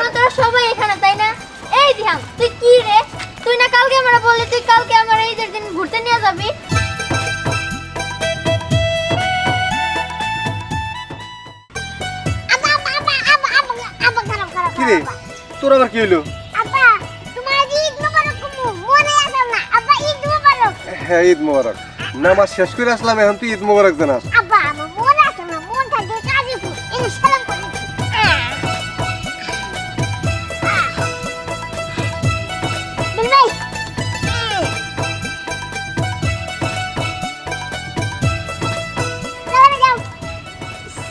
মানে তোরা সবাই এখানে তাই না এই দিহান তুই কি রে তুই না কালকে আমরা বললি তুই কালকে আমার ঈদের দিন ঘুরতে নিয়ে যাবি কি রে তোর আবার কি মনে মোবারক হ্যাঁ ঈদ মোবারক নামাজ শেষ করে আসলাম এখন তুই ঈদ মোবারক জানাস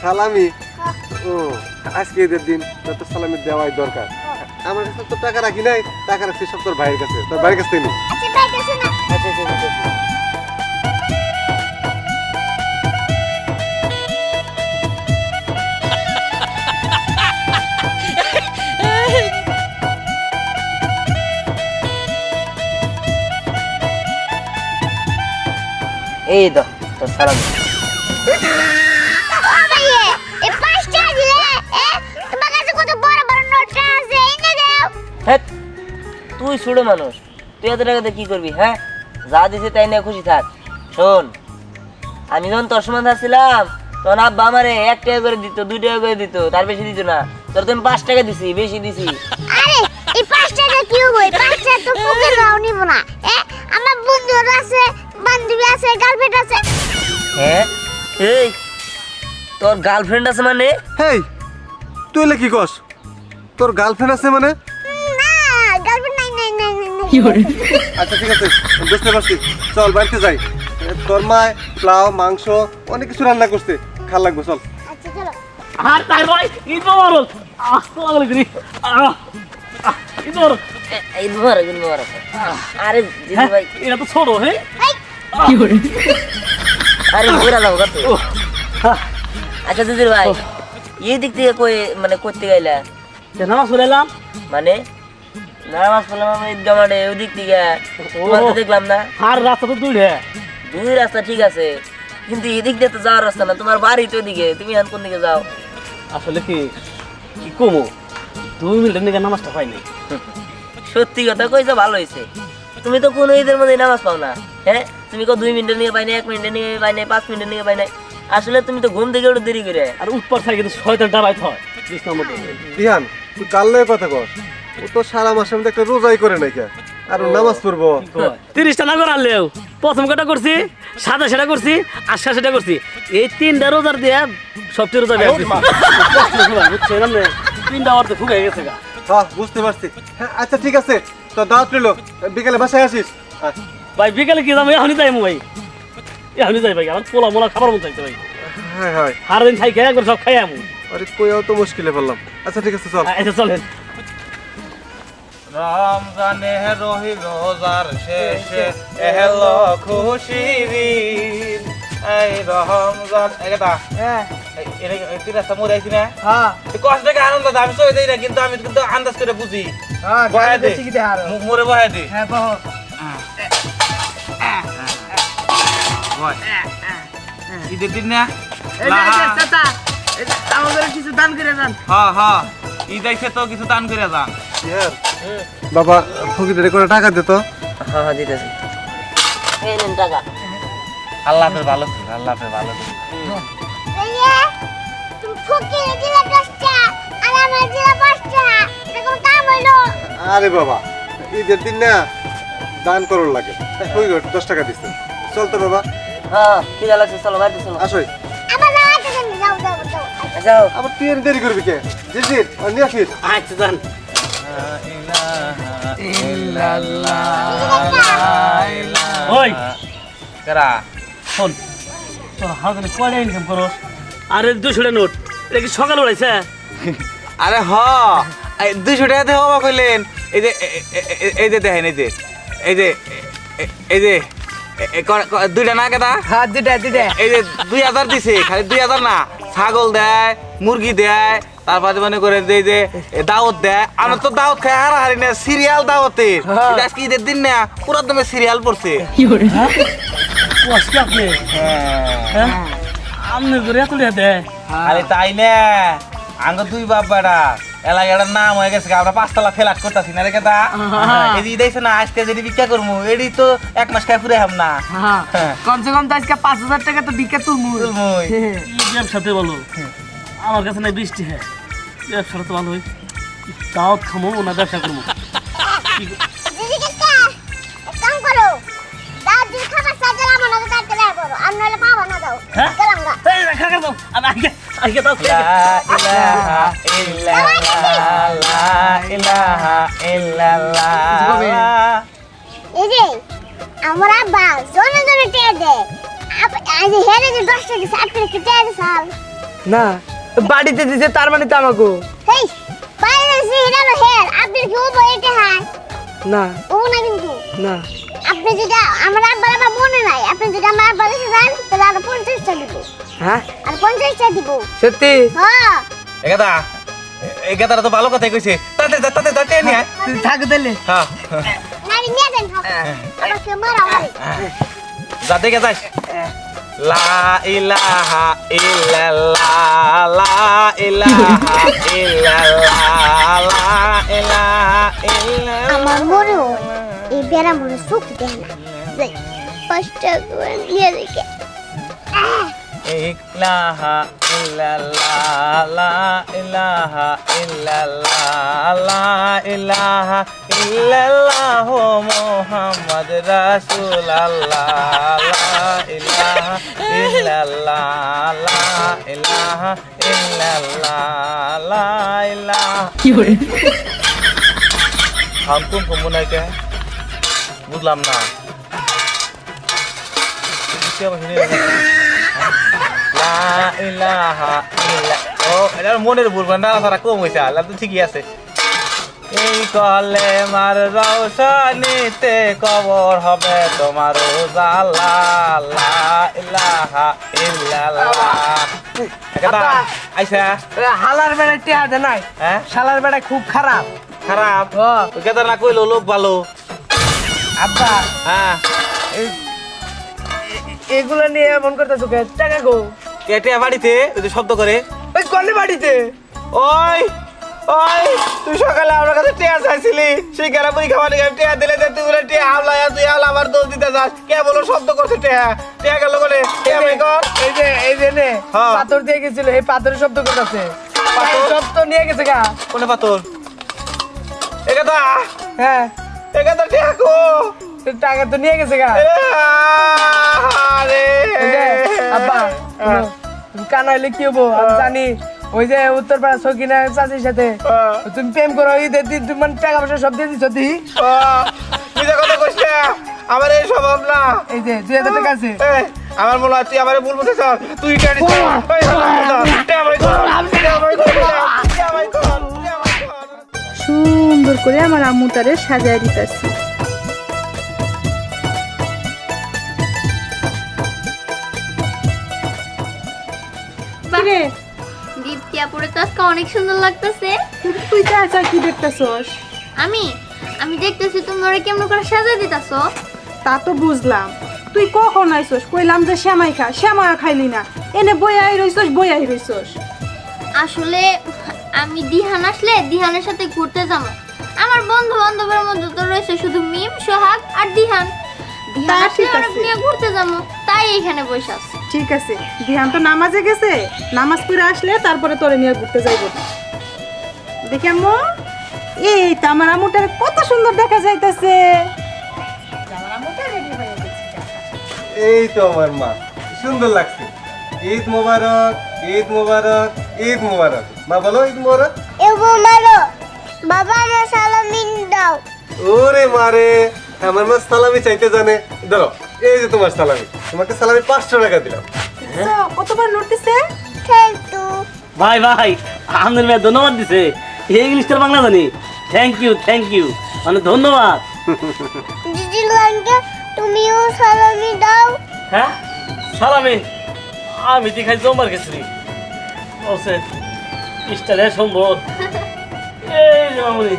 সালামি? ও আজকে ঈদের দিন তোর তো সালামি দেওয়াই দরকার। আমার কাছে তো টাকা রাখি নাই টাকা রাখছি সব তোর ভাইয়ের কাছে তোর ভাইয়ের কাছে নি। আচ্ছা আচ্ছা আচ্ছা আচ্ছা। এই তো তোর সালাম। হ্যাঁ তুই ছোটো মানুষ তুই এত টাকাতে কি করবি হ্যাঁ? যা দিছে তাই নিয়ে খুশি থাক। শোন আমি যখন তোর সমান থাকছিলাম তখন আব্বা আমারে এক টাকা করে দিত দুই টাকা করে দিত তার বেশি দিত না। তোর তো আমি পাঁচ টাকা দিছি বেশি দিছি। আরে এই পাঁচটাটা কি হবে এই পাঁচটা তো ফুকে নাও নিব না এ? আমার বন্ধুরা আছে বান্ধবী আছে গার্লফ্রেন্ড আছে। হ্যাঁ? এই তোর গার্লফ্রেন্ড আছে মানে? হেই তুই কি কস? তোর গার্লফ্রেন্ড আছে মানে? আচ্ছা ঠিক আছে বুঝতে পারছি। চল বাড়িতে যাই। তোর মায় পোলাও মাংস অনেক কিছু রান্না করছে। খাল লাগবে চল। আচ্ছা চলো। আর তাই ভাই ঈদ মোবারক। আহ লাগলে দিদি আহ আহ, ঈদ মোবারক। ঈদ মোবারক ঈদ মোবারক। আরে দিদি হ্যাঁ, ভাই এটা তো ছোট হ্যাঁ? এই আরে ঘুরা কত হ্যাঁ, আচ্ছা দিদি ভাই এই দিক থেকে কই মানে করতে গেলা নামাজ এলাম। মানে? নামাজ পড়লাম ঈদগা মাঠে থেকে তোমার দেখলাম না। আর রাস্তা তো দূরে। দুই রাস্তা ঠিক আছে। কিন্তু এদিক দিয়ে তো যাওয়ার রাস্তা না তোমার বাড়ি তো ওদিকে। তুমি এখন কোন দিকে যাও? আসলে কি কি কমো? দুই মিনিটের নিকে নামাজটা পাই নাই। সত্যি কথা কইছো ভালো হয়েছে তুমি তো কোনো ঈদের মধ্যে নামাজ পাও না হ্যাঁ? তুমি কো দুই মিনিটের নিয়ে পাই না এক মিনিটের নিয়ে পাই না পাঁচ মিনিটের নিয়ে পাই না আসলে তুমি তো ঘুম থেকে ওটা দেরি করে। আর উৎপার থাকে কিন্তু শয়তান ডাবাই হয়। বিষ্ণুর মধ্যে বিহান তুই কাল লয়ে কথা কস। ও তো সারা মাসের মধ্যে একটা রোজাই করে নাই কে? আর নামাজ পড়ব। তিরিশটা না করালেও প্রথম কটা করছি সাদা সেটা করছি আশা সেটা করছি। এই তিনটা রোজার দিয়ে সবচেয়ে রোজা তিনটা অর্থে ফুকে গেছে হ্যাঁ বুঝতে পারছি। হ্যাঁ আচ্ছা ঠিক আছে। তো দাওয়াত রইল। বিকেলে বাসায় আসিস? আচ্ছা। ভাই বিকালে কি যাব? এখনই যাই ভাই। এখনই যাই ভাই আমার পোলা মোলা খাবার মতো ভাই। হ্যাঁ হ্যাঁ। সারা দিন খাই খাই একবার সব খাই আমি। আরে কইও তো মুশকিলে পড়লাম আচ্ছা ঠিক আছে চল। আচ্ছা চলেন। রমজানে রহিল রোজার শেষে এহলো খুশির এই রমজান এটা হ্যাঁ। রাস্তা মরে আইছি না? হ্যাঁ। কষ্ট থেকে আনন্দ আমি সই দেই না কিন্তু আমি কিন্তু আন্দাজ করে বুঝি। হ্যাঁ দে। মরে বহায় দে। হ্যাঁ বাহ। ঈদের দিন না? আমাদের কিছু দান করে দেন হ্যাঁ হ্যাঁ। ঈদ আইছে তো কিছু দান করে যান। বাবা ফকিরের করে টাকা দে তো হ্যাঁ হ্যাঁ দিতেছি। এই নেন টাকা। আল্লাহ হাফেজ ভালো থাকুক, আল্লাহ হাফেজ ভালো আর বাবা ঈদের দিন না দান করুন লাগে। ওই দশ টাকা দিচ্ছে চল তো বাবা। হ্যাঁ কি লাগছে চলো বাড়িতে চলো। আসোই যাও যাও যাও। যাও। আবার তুই দেরি করবি কে? জিজির নিয়ে আসিস আচ্ছা ওই। কেরা। শোন। তোর হাজারে কয়টা ইনকাম করস? আরে দুশো টাকা নোট। এটা কি সকাল উড়াইছে আরে হ। এই দুইশো টাকাতে হবা কইলেন। এই যে এই যে দেখেন এই যে এই যে যে দুইটা না কেটা? হ্যাঁ এই যে দুই হাজার দিছে খালি দুই হাজার না। ছাগল দেয় মুরগি দেয় তারপরে মনে করেন যে যে দাওয়াত দেয় আমরা তো দাওয়াত খাই হারাহারি না সিরিয়াল দাওয়াতে। আজকে ঈদের দিন না পুরো দমে সিরিয়াল পড়ছে। আপনি? হ্যাঁ। করে দেয়। আরে তাই না আঙ্গ দুই বাপ বেড়া এলাকাটার নাম হয়ে গেছে আমরা পাঁচতলা ফেলাট করতেছি না রে কেতা এদি দেখছে না আজকে যদি ভিক্ষা করব এডি তো এক মাস খাই ফুরে হাম না। হ্যাঁ। কমসে কম তো আজকে পাঁচ হাজার টাকা তো ভিক্ষা তুলমু। কি বলো আমার কাছে নাই বৃষ্টি হ্যাঁ। ব্যবসাটা তো ভালো হয়। দাওয়াত খামো না ব্যবসা করব আমার হ্যাঁ? যে আমার আব্বা জনে জনে টের দেয়। আজ হেরে যে দশ টাকা আপনি কি টের সাল না। বাড়িতে দিছে তার মানে তো আমাকে। হেই বাইরে সে হেরে না হের আপনি কি ও বইতে হয়? না। ও না কিন্তু। না। আপনি যদি আমার আব্বার আমার মনে নাই আপনি যদি আমার আব্বার কাছে যান তাহলে আরও পঞ্চাশটা দিব হ্যাঁ? আর পঞ্চাশটা দিব। সত্যি? হ্যাঁ। এ কেতা, এই কেতাটা তো ভালো কথাই কইছে। তাতে তাতে তাতে আয়। থাক দিলে হ্যাঁ। নারী নিয়ে দেন আমার কে মারা মারি যা দেখে যাস। লা ইলাহা ইল্লাল্লাহ লা ইলাহা ইল্লাল্লাহ লা ইলাহা ইল্লাল্লাহ আমার হয় এই বেড়া মনে সুখ দেয় না। পাঁচটা করে নিয়ে দেখে। ইলাহা ইল্লাল্লাহ লা ইলাহা ইল্লাল্লাহ লা ইলাহা ইল্লাল্লাহ মুহাম্মদ রাসূলুল্লাহ লা ইলাহা ইল্লাল্লাহ লা ইলাহা ইল্লাল্লাহ লা ইলাহা কি করে हम तुम को মনে কে বুঝলাম না ইলাহা ইল্লা ও এটা মনের ভুল মানে না সারা কম হয়েছে আল্লাহ তো ঠিকই আছে। এই কলে মার রৌশনীতে কবর হবে তোমার জালা ইলাহা ইল্লাল্লাহ। আইসা। হালার বেড়া দে নাই। হ্যাঁ? শালার বেড়া খুব খারাপ। খারাপ? কেদার না কইলো লোক ভালো। আব্বা হ্যাঁ। এগুলো নিয়ে এমন করতেছো টাকা গো। এটা বাড়িতে ওই যে শব্দ করে। ওই কলে বাড়িতে। ওই ওই তুই সকালে আমার কাছে টিয়া চাইছিলি। সেই গেলা পরীক্ষা মানে টিয়া দিলে যে তুই বলে টিয়া হামলা তুই হামলা আমার দোষ দিতে যাস। কে বলো শব্দ করছে টিয়া? টিয়া গেল বলে টিয়া যে- কর। এই যে এই যে নে হ্যাঁ। পাথর দিয়ে গেছিল এই পাথরের শব্দ করতেছে। পাথর? তো নিয়ে গেছে গা। কোনে পাতর একাদা হ্যাঁ। একাদা টিয়া কো? তো টাকা তো নিয়ে গেছে গা। আরে আব্বা তুমি কানাইলে কি হব? আমি জানি ওই যে উত্তরপাড়া সকিনা চাচির সাথে। হ্যাঁ। তুমি প্রেম করো ঈদের দিন তুমি মানে টাকা পয়সা সব দিয়ে দিচ্ছ দি কথা কইস না আমার এই স্বভাব না। এই যে দুই হাজার টাকা আছে। আমার মনে হয় তুই আমার ভুল বুঝেছ। তুই সুন্দর করে আমার আম্মু তারে সাজায় দিতেছি। আজকে অনেক সুন্দর লাগতেছে। তুই চা চা কি দেখতেছস? আমি? আমি দেখতেছি তুমি ওরা কেমন করে সাজা দিতাছো। তা তো বুঝলাম। তুই কখন আইছস? কইলাম যে শ্যামাই খা শ্যামা খাইলি না। এনে বই আই রইছস বই আই রইছস। আসলে আমি দিহান আসলে দিহানের সাথে ঘুরতে যাব। আমার বন্ধু বান্ধবের মধ্যে তো রয়েছে শুধু মিম সোহাগ আর দিহান। দিহান আসলে ওরা নিয়ে ঘুরতে যাব তাই এখানে বসে আছি। ঠিক আছে ধ্যান তো নামাজে গেছে। নামাজ পড়ে আসলে তারপরে তোরে নিয়ে ঘুরতে যাইব দেখি আম্মু এই তো আমার আম্মুটার কত সুন্দর দেখা যাইতেছে। এই তো আমার মা সুন্দর লাগছে। ঈদ মোবারক ঈদ মোবারক ঈদ মোবারক। মা বলো ঈদ মোবারক। এগো মারো বাবা আমার সালামিন দাও। ওরে মারে আমার মা সালামি চাইতে জানে। ধরো এই যে তোমার সালামি তোমাকে সালামি পাঁচশো টাকা দিলাম। তো, কতবার থ্যাংক ইউ ভাই ভাই আমাদের মেয়ে ধন্যবাদ দিছে। এই ইংলিশটার বাংলা জানি। থ্যাংক ইউ থ্যাংক ইউ মানে ধন্যবাদ। দিদি লাঙ্কে তুমিও সালামি দাও। হ্যাঁ? সালামি। আমি তো খাই জম্বার গেছি বলছে ইস্টারে সম্ভব। এই যে মামুনি।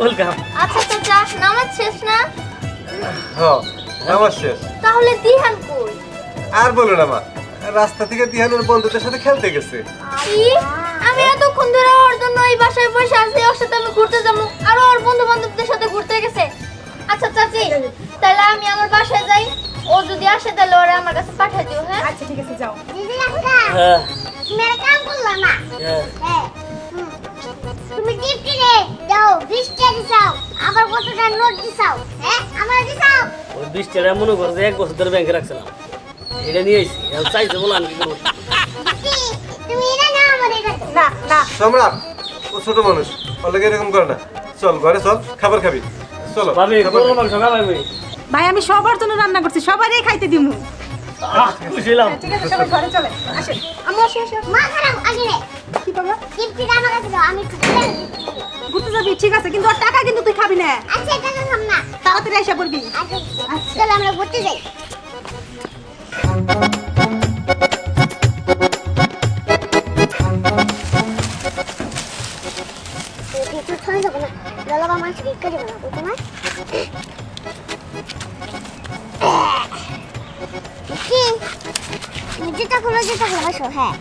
ওয়েলকাম আচ্ছা চাচা নামাজ শেষ না? হ্যাঁ আমার শেষ। তাহলে দিহান কই? আর বলো না মা রাস্তা থেকে দিহানের বন্ধুদের সাথে খেলতে গেছে। কি আমি এতক্ষণ ধরে ওর জন্য এই বাসায় বসে আছি ওর সাথে আমি ঘুরতে যাব আর ওর বন্ধু বান্ধবদের সাথে ঘুরতে গেছে। আচ্ছা চাচি তাহলে আমি আমার বাসায় যাই। ও যদি আসে তাহলে ওরা আমার কাছে পাঠিয়ে দিও হ্যাঁ? আচ্ছা ঠিক আছে যাও। দিদি কাকা হ্যাঁ। তুমি আর কাম করলা না? হ্যাঁ। হ্যাঁ। তুমি টিপটি রে দাও বিশ টাকা দিছাও আবার কতটা নোট দিছাও হ্যাঁ? আমার দিছাও? ওই বিশ টাকা মনে করছে এক বছর ধরে ব্যাংকে রাখছিলাম। এটা নিয়ে এসেছি এখন চাইছে বলে আমি কি করব? তুমি এটা না আমার এটা। না না। সম্রাট ও ছোট মানুষ অনেকে এরকম করে না। চল ঘরে চল খাবার খাবি। চলো ভাবি খাবার গরু। মাংস খাবাই ভাই আমি সবার জন্য রান্না করছি সবারই খাইতে দিমু। আহ খুশি হলাম। ঠিক আছে সবাই ঘরে চলে আসেন। আমি আসি আসি। মা খারাপ আগে রে কি বাবা টিপটিটা আমার কাছে দাও আমি ঘুরতে যাবি ঠিক আছে কিন্তু ওর টাকা কিন্তু তুই খাবি না। আচ্ছা এটা তো খাম না। তাড়াতাড়ি এসে পড়বি। আচ্ছা চলো আমরা ঘুরতে যাই। না মাছ বিক্রি করে না বুঝতে না কি? যেটা খুলো যেটা খুলো হ্যাঁ।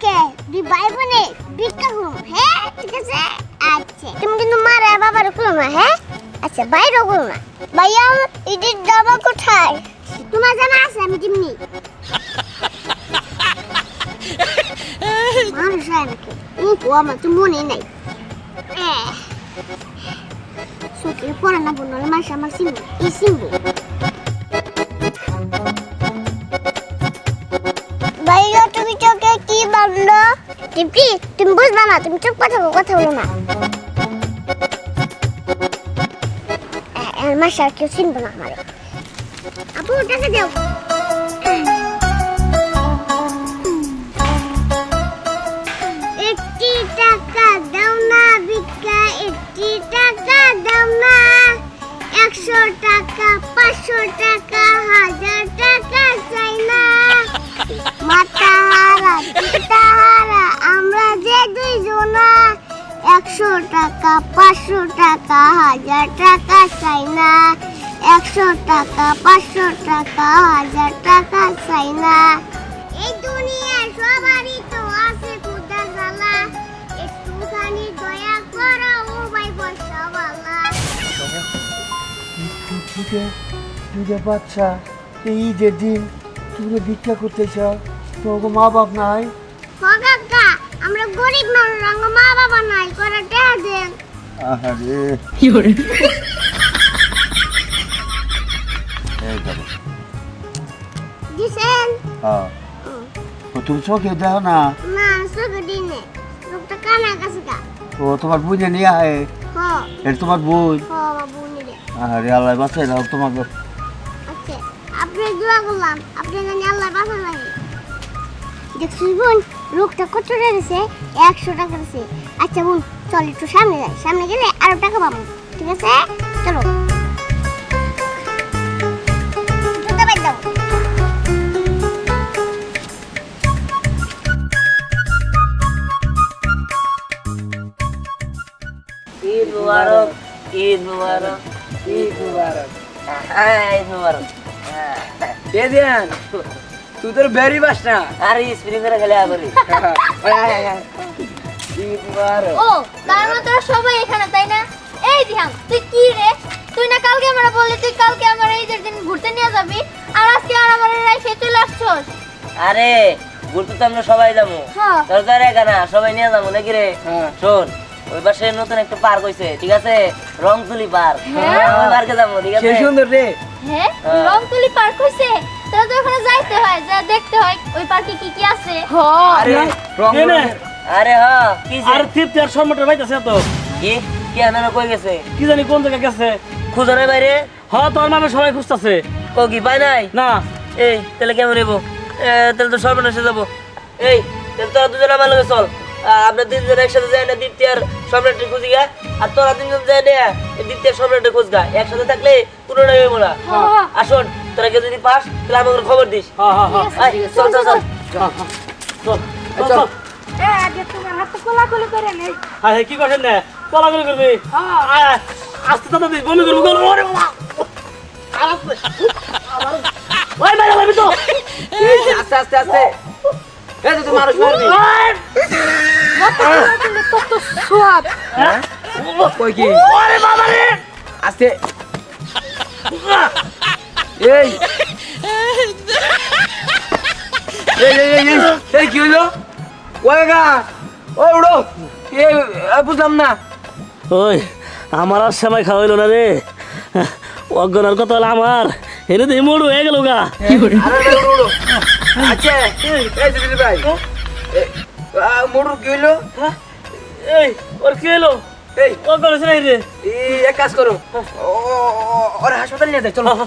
আজকে দুই ভাই বোনে ভিক্ষা করব হ্যাঁ? ঠিক আছে? আচ্ছা। তুমি কিন্তু মার বাবার করো না হ্যাঁ? আচ্ছা বাইরেও করো ভাইয়া ইডির ডাবা কোথায়? তোমার জানা আছে আমি যেমনি মানুষ আমার তো মনে নাই। সত্যি পড়া না বলল মাস আমার সিম্বু এই সিম্বু টিপি তুমি বুঝবা না তুমি চুপ বলো, কথা বলো না। সার কেউ না আমার। আপু টাকা দাও টাকা টাকা টাকা পাঁচশো টাকা হাজার টাকা চাই না। মাথা টাকা পাঁচশো টাকা হাজার টাকা চাই না। একশো টাকা পাঁচশো টাকা হাজার টাকা চাই না। এই দুনিয়ায় সবারই তো আছে জ্বালা। একটুখানি দয়া করো ও ভাই দুটো দুটো বাচ্চা এই ঈদের দিন তুমি ভিক্ষা করতে চাও তোমাকে মা বাপ নাই আমরা গরিব মানুষ আমার মা বাবা নাই করে টাকা দেন? আরে দিছেন? হ্যাঁ। ও তুমি চোখে দেখো না? না দিনে লোকটা কানা কাছে ও তোমার বুঝে নিয়ে আয়। এটা তোমার আরে আল্লাহ বাঁচাই দাও তোমাকে। আচ্ছা আপনি দোয়া করলাম। আপনি আল্লাহ বাসা লাগে দেখছিস বোন? লোকটা কত টাকা দিছে? একশো টাকা দিছে। আচ্ছা বোন চল একটু সামনে যাই। সামনে গেলে আরও টাকা পাবো। ঠিক আছে? চলো। ঈদ মুবারক ঈদ মুবারক ঈদ মুবারক। হ্যাঁ ঈদ মুবারক। হ্যাঁ। তুই তোর বেরি বাস না। আরে স্প্রিং করে খেলে ও তার মানে তোরা সবাই এখানে তাই না? এই দিহান তুই কি রে? তুই না কালকে আমরা বললি তুই কালকে আমার এই দিন ঘুরতে নিয়ে যাবি আর আজকে আর আমার রাইখে চলে আসছস। আরে ঘুরতে তো আমরা সবাই যাব। হ্যাঁ। তোর তো আর একা না সবাই নিয়ে যাব নাকি রে? হ্যাঁ। শোন ওই পাশে নতুন একটা পার্ক হইছে ঠিক আছে? রংতুলি পার্ক। হ্যাঁ। ওই পার্কে যাব ঠিক আছে? সুন্দর রে। হ্যাঁ? হ্যাঁ। রংতুলি পার্ক হইছে? তাহলে তো ওখানে যাইতে হয় যা দেখতে হয় ওই পার্কে কি কি আছে? আরে রং? আরে হ্যাঁ কি যে- আর তৃপ্তি আর সম্রাটের বাইতেছে তো কি? কি আনারা কই গেছে? কি জানি কোন জায়গায় গেছে। খুঁজনের বাইরে? হ তোর নামে সবাই খুঁজতেছে। কো কি পাই নাই? না। এই তাহলে কেমন এ, তাহলে তো সর্বনাশে যাব। এই তাহলে তোরা দুজন আমার লগে চল। আহ, আমরা তিনজন একসাথে যাই না দীপ্তি আর সম্রাটের খুঁজি গা। আর তোরা তিনজন যাই না দীপ্তি আর সম্রাটের খোঁজ গা। একসাথে থাকলে পুরোটাই হইব না। আসুন। তোরা কেউ যদি পাস তাহলে আমাকে খবর দিস। হ্যাঁ হ্যাঁ হ্যাঁ চল চল চল। চল চল চল। আগে তোমার হাত কোলাকুলি করে নেই হ্যাঁ হ্যাঁ কি করছেন না? কলাগুলো করবি? আয়, আয়, আস্তে তাতে বমি করবি ওরে বাবা। ওই মারা মারবি তো আস্তে আস্তে আস্তে। এই যে মানুষ মারবি কই কি? ওরে বাবা রে। আস্তে। এই। এই এই এই, এই কি হলো? ও উড়ো। আ, বুঝলাম না। ওই আমার আর সেমাই খাওয়াইলো না রে। অজ্ঞানের কথা হলো আমার। হেরে দিয়ে মরু হয়ে গেল গা। আচ্ছা এই ভাই। এ, কি হইল? এই ওর কি হলো এই। রে। এই এক কাজ করো। ও ও- ও- ওরে হাসপাতাল নিয়ে যাই চলো।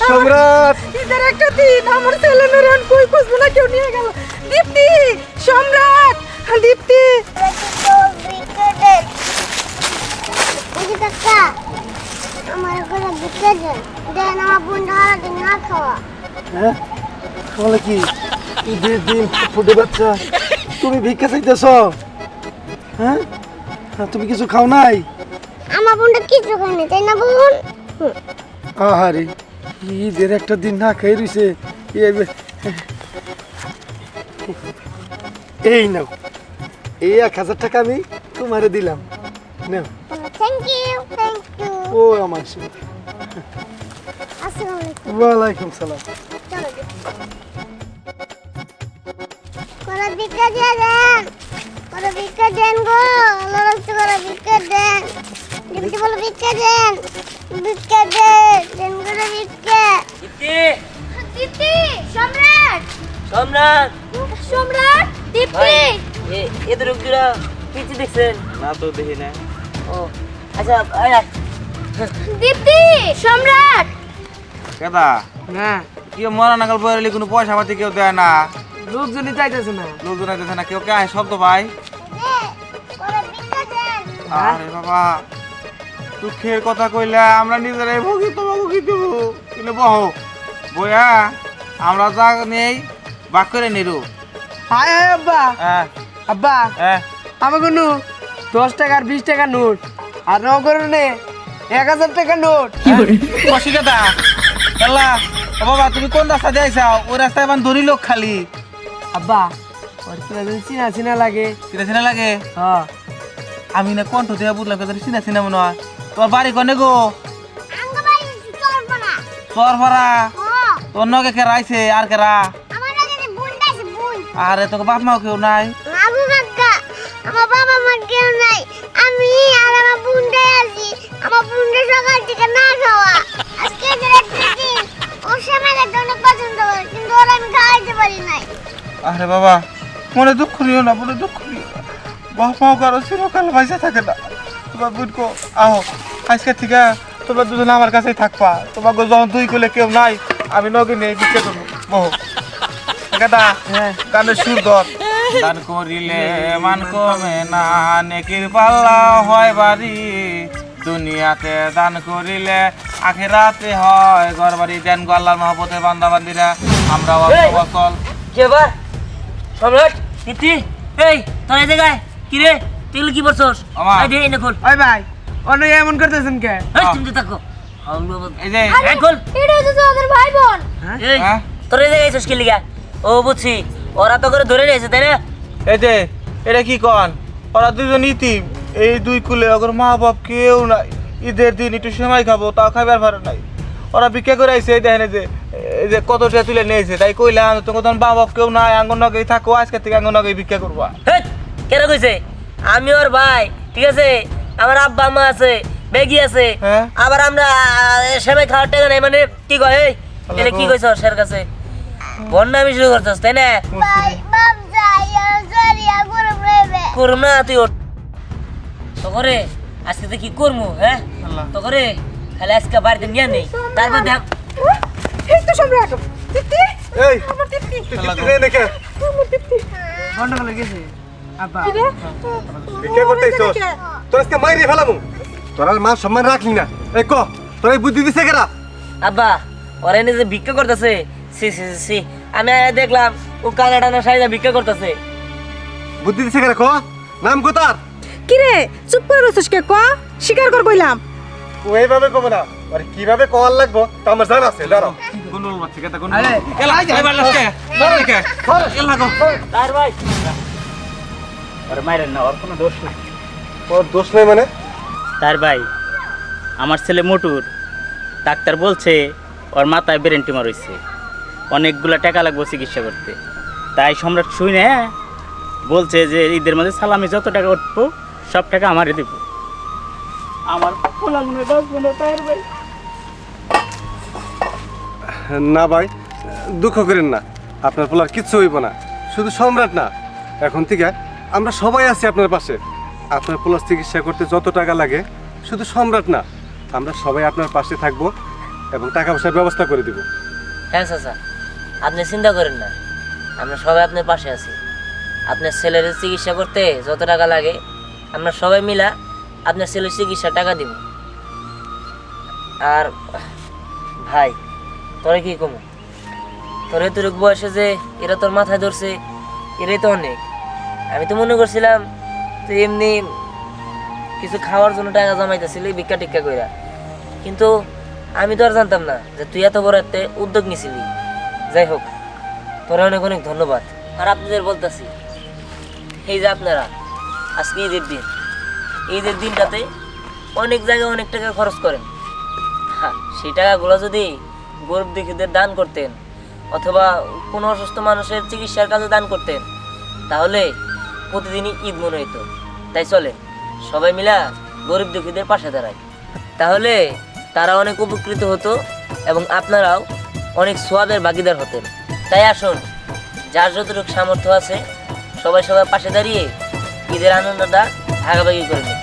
সম্রাট! ঈদের একটা দিন আমার ছেলে মেয়ে কই খুঁজবো না কেউ নিয়ে গেল। দীপ্তি সম্রাট! দীপ্তি! আমার ঘরে বিকে দেন দেন আমার বোনটা হারা দিন না খাওয়া হ্যাঁ? বলে কি? ঈদের দিন ফুটে বাচ্চা তুমি ভিক্ষা চাইতেছ? হ্যাঁ? হ্যাঁ, তুমি কিছু খাও নাই? আমার বোনটা কিছু খায়নি তাই না বোন? আহারে। ঈদের একটা দিন না খেয়ে রইছে। এ- এই নাও। এই এক হাজার টাকা আমি তোমারে দিলাম। নাও। ও আমার ওয়ালাইকুম সালাম। করে ভিক্ষা দিয়ে দেন। করে ভিক্ষা দেন গো। আল্লাহ রাস্তা করে ভিক্ষা দেন। বলো ভিক্ষা দেন ভিক্ষা দেন দেন করে ভিক্ষা। দীপ্তি দীপ্তি সম্রাট। সম্রাট। সম্রাট দীপ্তি। এদের দুরা পিছিয়ে দেখছেন? না তো দেখি না ও আচ্ছা। দীপ্তি সম্রাট। কেদা? না। কি মরা কোনো পয়সা পাতি কেউ দেয় না। লোকজনই চাইতেছে না। লোকজন দিতেছে না কেউ কে আয় শব্দ ভাই? দেন। আরে বাবা। দুঃখের কথা কইলে আমরা নিজেরাই ভুগি তোমাকে কি দেবো কিন্তু বহ বইয়া আমরা যা নেই বাক করে নিরু। হায় হায় আব্বা। হ্যাঁ। আব্বা হ্যাঁ। আমাকে নু দশ টাকার বিশ টাকার নোট আর নগর নে এক হাজার টাকার নোট। অসুবিধা খেলা ও বাবা তুমি কোন রাস্তা দিয়ে আইসা ওই রাস্তায় এবার ধরি লোক খালি। আব্বা ওর কি চিনা চিনা লাগে। কিনা চিনা লাগে? হ্যাঁ। আমি না কণ্ঠ দেওয়া বুঝলাম চিনা চিনা মনে হয়। তোর বাড়ি কনে গো? তোর ও। তোর নগে কে আইছে আর কেরা? আরে তোকে বাপ মাও কেউ নাই? আমার বাবা মা কেউ নাই। আমি আর আমার বোনটাই আছি। আমার বোনটা সকাল থেকে না খাওয়া। আজকে এদের একটা দিন ওর সময় খেতে অনেক পছন্দ করে কিন্তু ওর আমি খাওয়াইতে পারি নাই। আরে বাবা মনে দুঃখ নিও না মনে দুঃখ নিও না। বাপ মাও কারও চিরকাল পয়সা থাকে না। তোমার বুঝকো আহো। আজকে থেকে তোমরা দুজন আমার কাছেই থাকবা। তোমাকে যখন দুই কোলে কেউ নাই আমি নগে নেই বিকে দেবো বহু দাদা গানের সুর ধর। দান করিলে মান কমে না নেকির পাল্লা হয় বাড়ি। দুনিয়াতে দান করিলে আখেরাতে হয় ঘর বাড়ি দেন গো আল্লাহর মহব্বতের বান্দা বান্দিরা আমরা! অসল কি ব্যাপার? সম্রাট দীপ্তি এই তোর এই জায়গায়? কি রে তুই কি করছস আমা। এই দে এনে খোল। ওই ভাই। অন্য এমন করতেছেন কে? এই তুমি তো থাকো এই যে এই এটা হচ্ছে ওদের ভাই বোন এই হ্যাঁ? তোর এই জায়গায় এসেছিস কি লিগা? ও বুঝছি ওরা তো করে ধরে নিয়েছে তাই না? এই যে এটা কি কন? ওরা দুজন ইতিম এই দুই কুলে ওর মা বাপ কেউ নাই। ঈদের দিন একটু সময় খাব তাও খাবার ভালো নাই। ওরা ভিক্ষা করে আইছে এই দেখেন যে এই যে কত টাকা তুলে নিয়েছে তাই কইলাম তো তখন মা বাপ কেউ নাই আঙ্গন নগেই থাকো আজকে থেকে আঙ্গন নগেই ভিক্ষা করবা। কেন কইছে? আমি ওর ভাই ঠিক আছে? আমার আব্বা আম্মা আছে বেগি আছে। হ্যাঁ। আবার আমরা সেবাই খাওয়ার টাকা নাই মানে কি কয় এই এটা কি কইছ স্যার কাছে? বন্যা আমি শুরু করছস তাই না? করুম না তুই ওঠ তো করে আজকে তো কি করব হ্যাঁ? তো করে খালি আজকে বাড়িতে নিয়ে নেই তারপর দেখ। এই তো সম্রাট ভিক্ষা করতে ইচ্ছস তোর আজকে মাইরে ফেলামু। তোর আর মান সম্মান রাখলি না। এই ক তোর এই বুদ্ধি দিছে কেরা? আব্বা ওরা এনে যে ভিক্ষা করতেছে সি সি আমি আয়া দেখলাম ও কানা টানা সাইজা ভিক্ষা করতেছে। বুদ্ধি দিছে কেরা ক? নাম কো তার। কিরে চুপ করে কে ক? স্বীকার কর কইলাম। ও এইভাবে কবে না। আরে কীভাবে কওয়ার লাগবো? তা আমার জানা আছে দাঁড়াও গুন্ডল বাচ্চা কেটা গুন্ডল এলা এবার লাস্টে ধরে কে এলা গো। তার ভাই। ওরে মাইরেন না ওর কোনো দোষ নেই। ওর দোষ নেই মানে? তার ভাই আমার ছেলে মোটুর ডাক্তার বলছে ওর মাথায় ব্রেন টিউমার হয়েছে অনেকগুলো টাকা লাগবে চিকিৎসা করতে। তাই সম্রাট শুনে বলছে যে ঈদের মধ্যে সালামি যত টাকা উঠবো সব টাকা আমারই দেবো। আমার পোলা মনে বাঁচবো না তার ভাই। না ভাই দুঃখ করেন না। আপনার পোলার কিচ্ছু হইব না। শুধু সম্রাট না। এখন থেকে আমরা সবাই আছি আপনার পাশে। আপনার পোলার চিকিৎসা করতে যত টাকা লাগে, শুধু সম্রাট না, আমরা সবাই আপনার পাশে থাকব এবং টাকা পয়সার ব্যবস্থা করে দিব। হ্যাঁ চাচা আপনি চিন্তা করেন না। আমরা সবাই আপনার পাশে আছি। আপনার ছেলের চিকিৎসা করতে যত টাকা লাগে, আমরা সবাই মিলা আপনার ছেলের চিকিৎসা টাকা দিব। আর, ভাই, তোরে কি কমু? তোর বয়সে যে এরা তোর মাথায় ধরছে, এরাই তো অনেক। আমি তো মনে করছিলাম, তুই এমনি কিছু খাওয়ার জন্য টাকা জমাইতেছিলি, ভিক্ষা টিক্ষা কইরা। কিন্তু আমি তো আর জানতাম না যে তুই এত বড় একটা উদ্যোগ নিছিলি। যাই হোক, তোরা অনেক অনেক ধন্যবাদ। আর আপনাদের বলতেছি, এই যে আপনারা, আজকে ঈদের দিন। ঈদের দিনটাতে অনেক জায়গায় অনেক টাকা খরচ করেন। হ্যাঁ সেই টাকাগুলো যদি গরিব দুঃখীদের দান করতেন, অথবা কোনো অসুস্থ মানুষের চিকিৎসার কাজে দান করতেন, তাহলে প্রতিদিনই ঈদ মনে হইতো। তাই চলে, সবাই মিলা গরিব দুঃখীদের পাশে দাঁড়ায়। তাহলে তারা অনেক উপকৃত হতো এবং আপনারাও অনেক সোয়াবের ভাগিদার হতেন। তাই আসুন, যার যতটুকু সামর্থ্য আছে, সবাই সবার পাশে দাঁড়িয়ে ঈদের আনন্দটা ভাগাভাগি করে নিন